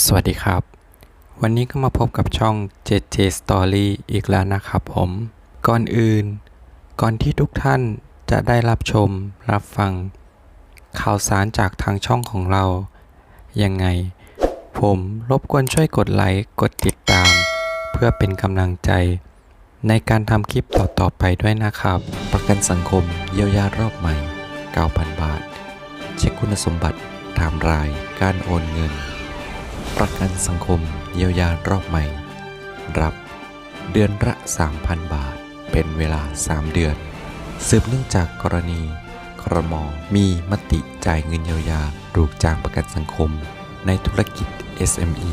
สวัสดีครับ วันนี้ก็มาพบกับช่อง JJ Story อีกแล้วนะครับผม ก่อนอื่น ก่อนที่ทุกท่านจะได้รับชมรับฟัง ข่าวสารจากทางช่องของเรา ยังไง ผมรบกวนช่วยกดไลค์กดติดตาม เพื่อเป็นกำลังใจ ในการทำคลิปต่อ ๆ ไปด้วยนะครับ ประกันสังคมเยียวยารอบใหม่ 9,000 บาท เช็คคุณสมบัติไทม์รายการโอนเงิน ประกันสังคมเยียวยารอบใหม่ รับ เดือนละ 3,000 บาท เป็นเวลา 3 เดือน สืบเนื่องจากกรณีครมมีมติจ่ายเงินเยียวยาลูกจ้างประกันสังคม ในธุรกิจ SME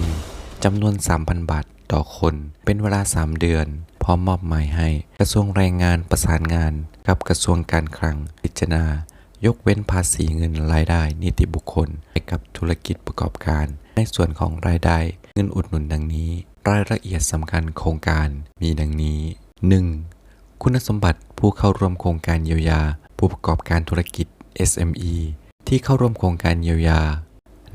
จำนวน 3,000 บาทต่อคน เป็นเวลา 3 เดือน พร้อมมอบหมายให้ กระทรวงแรงงานประสานงาน กับกระทรวงการคลังพิจารณายกเว้นภาษีเงินรายได้นิติบุคคลให้กับธุรกิจประกอบการ ในส่วนของรายได้เงินอุดหนุนดังนี้ รายละเอียดสำคัญโครงการมีดังนี้ 1. คุณสมบัติผู้เข้าร่วมโครงการเยียวยา ผู้ประกอบการธุรกิจ SME ที่เข้าร่วมโครงการเยียวยา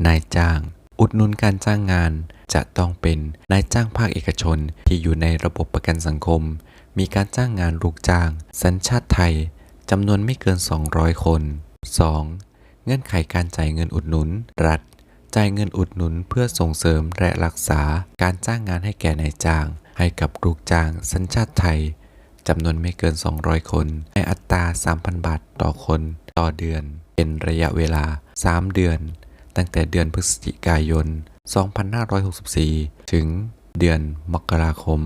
นายจ้าง อุดหนุนการจ้างงาน จะต้องเป็นนายจ้างภาคเอกชนที่อยู่ในระบบประกันสังคม มีการจ้างงานลูกจ้าง สัญชาติไทยจำนวนไม่เกิน 200 คน 2. เงื่อนไขการจ่ายเงินอุดหนุน รัฐ จ่ายเงินอุดหนุนเพื่อส่งเสริมและรักษาการจ้างงานให้แก่นายจ้าง ให้กับลูกจ้างสัญชาติไทยจำนวนไม่เกิน 200 คน ในอัตรา 3,000 บาทต่อคน ต่อเดือน เป็นระยะเวลา 3 เดือน ตั้งแต่เดือนพฤศจิกายน 2564 ถึงเดือนมกราคม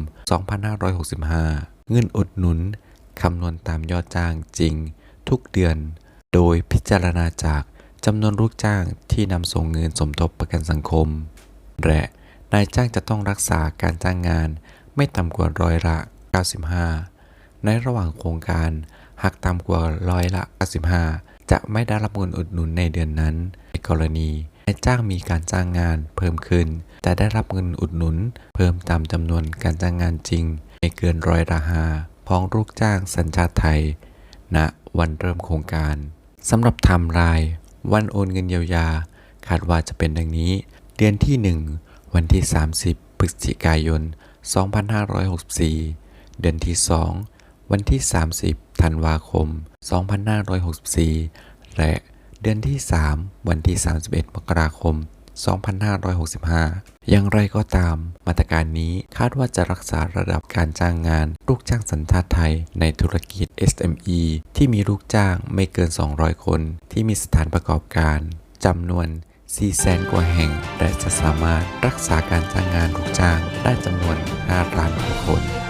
2565 เงินอุดหนุนคำนวณตามยอดจ้างจริง ทุกเดือน โดยพิจารณาจาก จำนวนลูกจ้างที่นำส่งเงินสมทบประกันสังคม และนายจ้างจะต้องรักษาการจ้างงานไม่ต่ำกว่าร้อยละ 95 ในระหว่างโครงการหากต่ำกว่าร้อยละ 95 จะไม่ได้รับเงินอุดหนุนในเดือนนั้น ในกรณีนายจ้างมีการจ้างงานเพิ่มขึ้น จะได้รับเงินอุดหนุน เพิ่มตามจำนวนการจ้างงานจริงไม่เกินร้อยละห้าพ้องลูกจ้างสัญชาติไทยณวันเริ่มโครงการสำหรับไทม์ไลน์ วันโอนเงินเยียวยา คาดว่าจะเป็นดังนี้ เดือนที่ 1 วันที่ 30พฤศจิกายน 2564 เดือนที่ 2 วันที่ 30ธันวาคม 2564 และเดือนที่ 3 วันที่ 31 มกราคม 2565 อย่างไรก็ตาม มาตรการนี้คาดว่าจะรักษาระดับการจ้างงาน ลูกจ้างสัญชาติไทยในธุรกิจ SME ที่มีลูกจ้างไม่เกิน 200 คน ที่มีสถานประกอบการจำนวน4แสนกว่าแห่ง และจะสามารถรักษาการจ้างงานลูกจ้างได้จำนวน 5 ล้านคน